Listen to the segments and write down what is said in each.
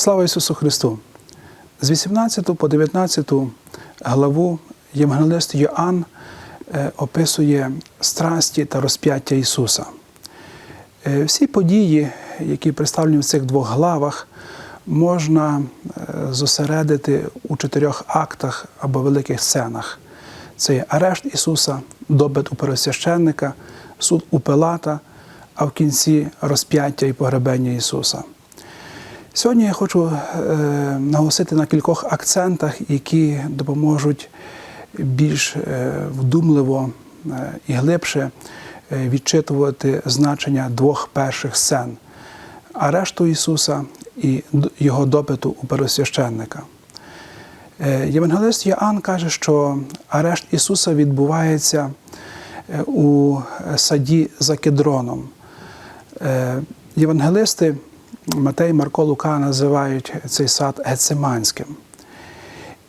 Слава Ісусу Христу! З 18 по 19 главу Євангелист Йоанн е, описує страсті та розп'яття Ісуса. Е, Всі події, які представлені в цих двох главах, можна е, зосередити у чотирьох актах або великих сценах. Це є арешт Ісуса, допит у первосвященника, суд у Пилата, а в кінці розп'яття і погребення Ісуса. Сьогодні я хочу е, наголосити на кількох акцентах, які допоможуть більш е, вдумливо е, і глибше відчитувати значення двох перших сцен арешту Ісуса і Його допиту у первосвященника. Євангелист Йоанн каже, що арешт Ісуса відбувається у саді за кедроном. Євангелисти Матей, Марко, Лука називають цей сад Гециманським.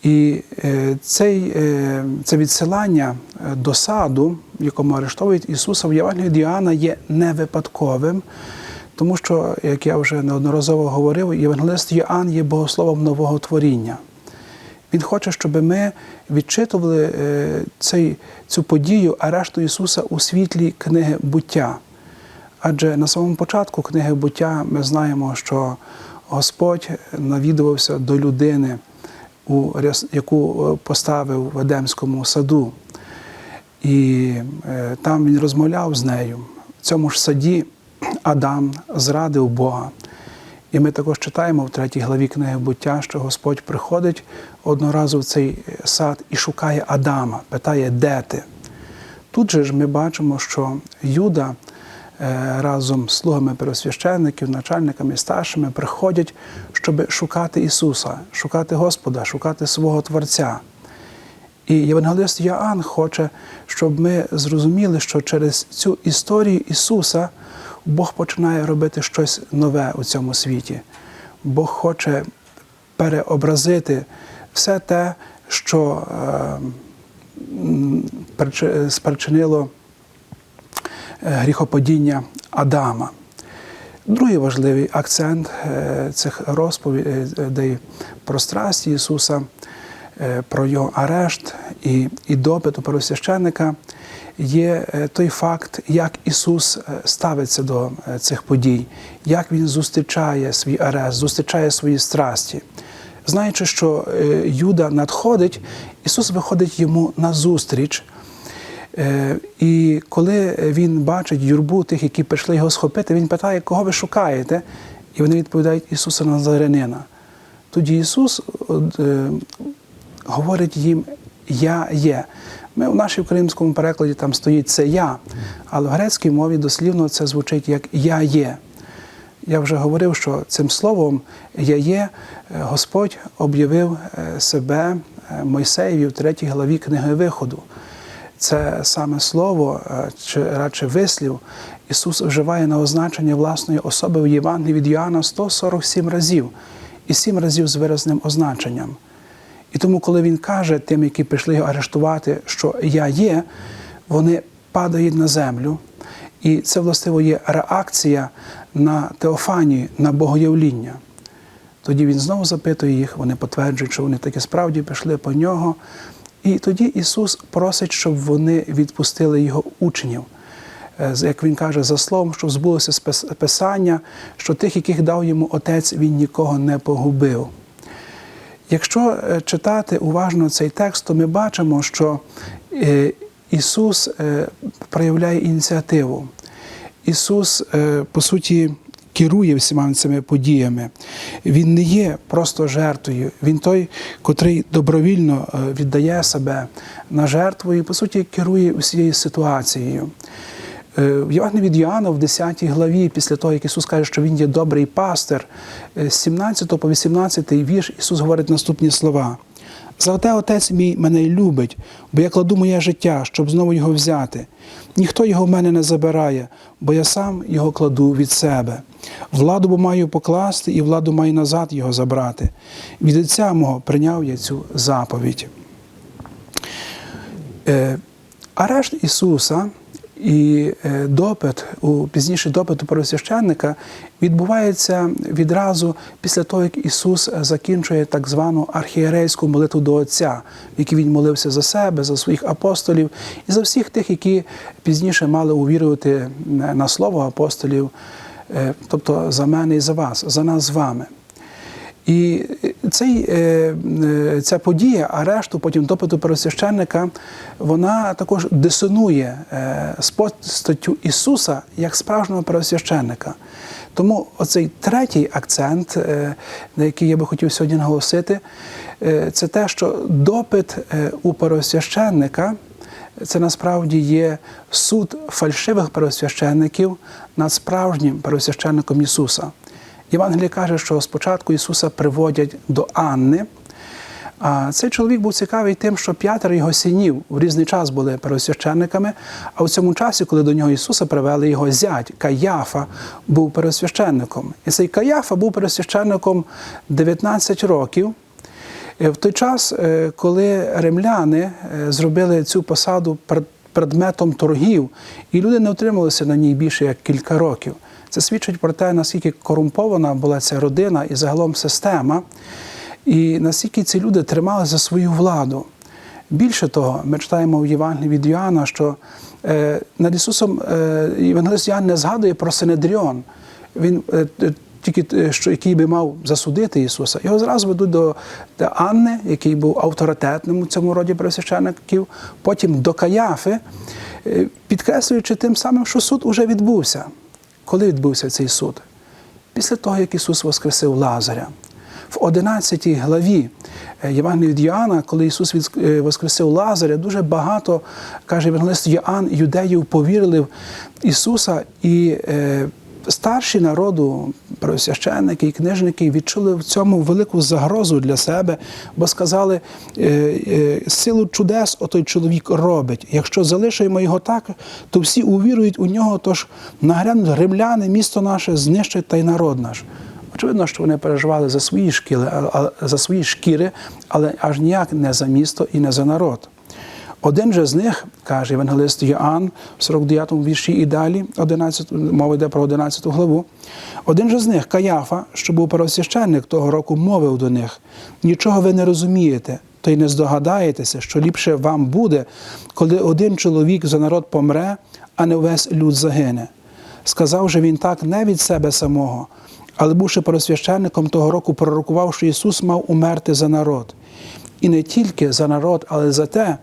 І е, цей, е, це відсилання е, до саду, в якому арештовують Ісуса в Євангелії від Іоанна, є не випадковим, тому що, як я вже неодноразово говорив, Євангелист Йоанн є богословом нового творіння. Він хоче, щоб ми відчитували цей, цю подію арешту Ісуса у світлі книги буття. Адже на самому початку книги буття ми знаємо, що Господь навідувався до людини, яку е, поставив в Едемському саду. І е, там він розмовляв з нею. В цьому ж саді Адам зрадив Бога. І ми також читаємо в третій главі книги буття, що Господь приходить одного разу в цей сад і шукає Адама, питає, де ти? Тут же ж ми бачимо, що Юда е, разом з слугами первосвященників, начальниками старшими приходять, щоб шукати Ісуса, шукати Господа, шукати свого Творця. І Євангелист Йоанн хоче, щоб ми зрозуміли, що через цю історію Ісуса Бог починає робити щось нове у цьому світі. Бог хоче переобразити все те, що е, спричинило е, гріхопадіння Адама. Другий важливий акцент е, цих розповідей про страсть Ісуса, е, про його арешт і, і допит у первосвященника є е, той факт, як Ісус е, ставиться до е, цих подій, як Він зустрічає свій арешт, зустрічає свої страсті. Знаючи, що е, Юда надходить, Ісус виходить йому назустріч. Е, І коли він бачить юрбу тих, які прийшли його схопити, він питає, кого ви шукаєте? І вони відповідають Ісуса Назарянина. Тоді Ісус е, говорить їм Я є. Ми в нашій українському перекладі там стоїть це я, але в грецькій мові дослівно це звучить як Я є. Я вже говорив, що цим словом я є, Господь об'явив е, себе Мойсеєві в третій главі книги Виходу. Це саме слово, е, чи радше вислів, Ісус вживає на означення власної особи в Євангелії від Йоанна 147 разів і 7 разів з виразним означенням. І тому, коли Він каже тим, які прийшли його арештувати, що я є, вони падають на землю. І це, властиво, є реакція на теофанію, на богоявління. Тоді він знову запитує їх, вони підтверджують, що вони таки справді пішли по нього. І тоді Ісус просить, щоб вони відпустили його учнів. Е, Як він каже, за словом, щоб збулося Писання, що тих, яких дав йому Отець, він нікого не погубив. Якщо е, читати уважно цей текст, то ми бачимо, що е, Ісус проявляє ініціативу. Ісус, по суті, керує всіма цими подіями. Він не є просто жертвою. Він той, котрий добровільно е, віддає себе на жертву і, по суті, керує усією ситуацією. Е, В Євангелії від Йоанна в 10 главі, після того, як Ісус каже, що Він є добрий пастир, е, з 17 по 18 вірш Ісус говорить наступні слова. Зате Отець мій мене любить, бо я кладу моє життя, щоб знову його взяти. Ніхто його в мене не забирає, бо я сам його кладу від себе. Владу бо маю покласти, і владу маю назад його забрати. Від Отця мого прийняв я цю заповідь. Е, Арешт Ісуса І е, допит, у пізніший допит у первосвященника відбувається відразу після того, як Ісус закінчує так звану архієрейську молитву до Отця, в якій Він молився за себе, за своїх апостолів і за всіх тих, які пізніше мали увірувати на слово апостолів, е, тобто за мене і за вас, за нас з вами. І цей, е, е, ця подія, арешту, потім допиту первосвященника, вона також дисонує е, з постаттю Ісуса як справжнього первосвященника. Тому оцей третій акцент, е, на який я би хотів сьогодні наголосити, е, це те, що допит е, у первосвященника це насправді є суд фальшивих первосвященників над справжнім первосвященником Ісуса. Євангеліє каже, що спочатку Ісуса приводять до Анни. А цей чоловік був цікавий тим, що п'ятеро його синів в різний час були первосвященниками. А в цьому часі, коли до нього Ісуса привели його зять, Каяфа, був первосвященником. І цей Каяфа був первосвященником 19 років. Е, В той час, е, коли римляни е, зробили цю посаду пред- предметом торгів, і люди не утрималися на ній більше як кілька років. Це свідчить про те, наскільки корумпована була ця родина і загалом система, і наскільки ці люди тримали за свою владу. Більше того, ми читаємо в Євангелії від Йоанна, що е, над Ісусом е, Євангелист Йоанн не згадує про Синедріон. Він е, е, тільки е, що який би мав засудити Ісуса. Його зразу ведуть до, Анни, який був авторитетним у цьому роді пресвящеників, потім до Каяфи, е, підкреслюючи тим самим, що суд уже відбувся. Коли відбувся цей суд? Після того, як Ісус воскресив Лазаря. В 11 главі Євангелії від Йоанна, коли Ісус е, воскресив Лазаря, дуже багато, каже Євангелист Йоанн, юдеїв повірили в Ісуса, і е, старші народу, священники і книжники відчули в цьому велику загрозу для себе, бо сказали, е, е, силу чудес отой чоловік робить. Якщо залишимо його так, то всі увірують у нього, тож нагрянуть римляни, місто наше знищать та й народ наш. Очевидно, що вони переживали за свої шкіри, за свої шкіри, але аж ніяк не за місто і не за народ. Один же з них, каже Євангелист Йоанн в 49-му вірші і далі, 11, мова йде про 11 главу. Один же з них, Каяфа, що був первосвященник того року, мовив до них: нічого ви не розумієте, то й не здогадаєтеся, що ліпше вам буде, коли один чоловік за народ помре, а не весь люд загине. Сказав же він так не від себе самого, але бувши первосвященником того року, пророкував, що Ісус мав умерти за народ. І не тільки за народ, але за те,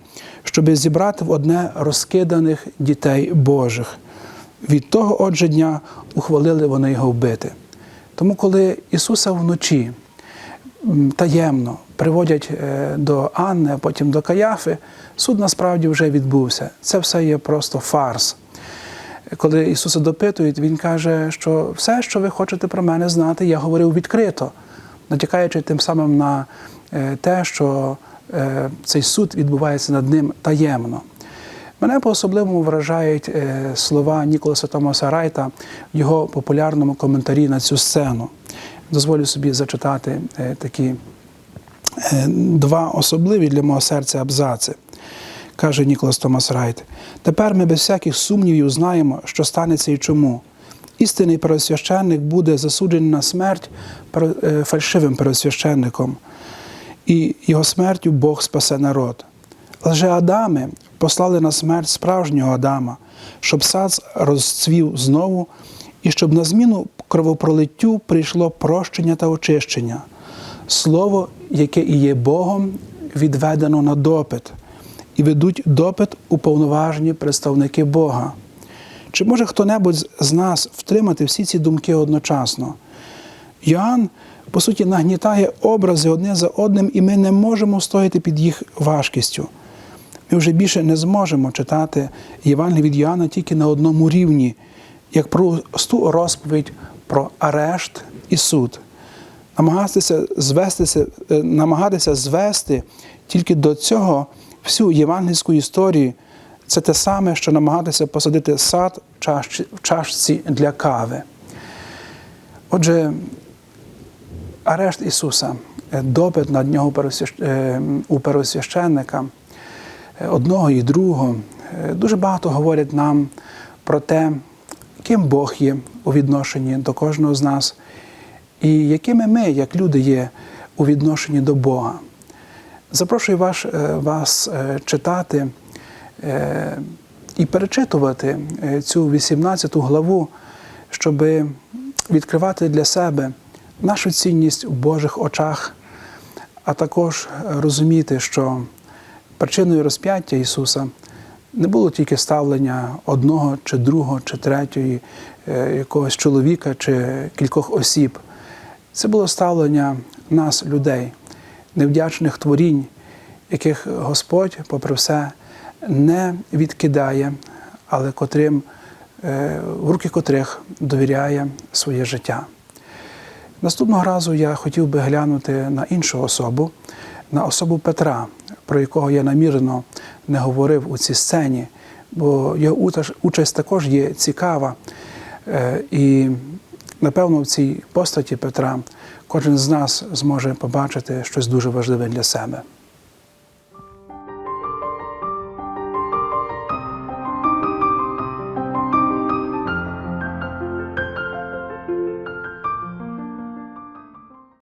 щоби зібрати в одне розкиданих дітей Божих. Від того отже дня ухвалили вони його вбити. Тому, коли Ісуса вночі таємно приводять е, до Анни, а потім до Каяфи, суд насправді вже відбувся. Це все є просто фарс. Коли Ісуса допитують, Він каже, що все, що ви хочете про мене знати, я говорив відкрито, натякаючи тим самим на те, що е, цей суд відбувається над ним таємно. Мене по-особливому вражають е, слова Ніколаса Томаса Райта в його популярному коментарі на цю сцену. Дозволю собі зачитати е, такі е, два особливі для мого серця абзаци. Каже Ніколас Томас Райт. Тепер ми без всяких сумнівів знаємо, що станеться і чому. Істинний первосвященник буде засуджений на смерть е, фальшивим первосвященником, і його смертю Бог спасе народ. Лже Адами послали на смерть справжнього Адама, щоб сад розцвів знову, і щоб на зміну кровопролиттю прийшло прощення та очищення. Слово, яке і є Богом, відведено на допит, і ведуть допит уповноважені представники Бога. Чи може хто-небудь з нас втримати всі ці думки одночасно? Йоанн, по суті, нагнітає образи одне за одним, і ми не можемо стояти під їх важкістю. Ми вже більше не зможемо читати Євангеліє від Йоанна тільки на одному рівні, як просту розповідь про арешт і суд. Намагатися звестися, е, намагатися звести тільки до цього всю євангельську історію це те саме, що намагатися посадити сад в чашці для кави. Отже, арешт Ісуса, е, допит над нього е, у первосвященника, е, одного і другого, Е, Дуже багато говорять нам про те, ким Бог є у відношенні до кожного з нас, і якими ми, як люди, є у відношенні до Бога. Запрошую вас, е, вас е, читати е, і перечитувати е, цю 18 главу, щоб відкривати для себе нашу цінність у Божих очах, а також розуміти, що причиною розп'яття Ісуса не було тільки ставлення одного чи другого, чи третьої е, якогось чоловіка чи кількох осіб. Це було ставлення нас, людей, невдячних творінь, яких Господь, попри все, не відкидає, але котрим, е, в руки котрих довіряє своє життя. Наступного разу я хотів би глянути на іншу особу, на особу Петра, про якого я намірено не говорив у цій сцені, бо його участь також є цікава. Е, І напевно в цій постаті Петра кожен з нас зможе побачити щось дуже важливе для себе.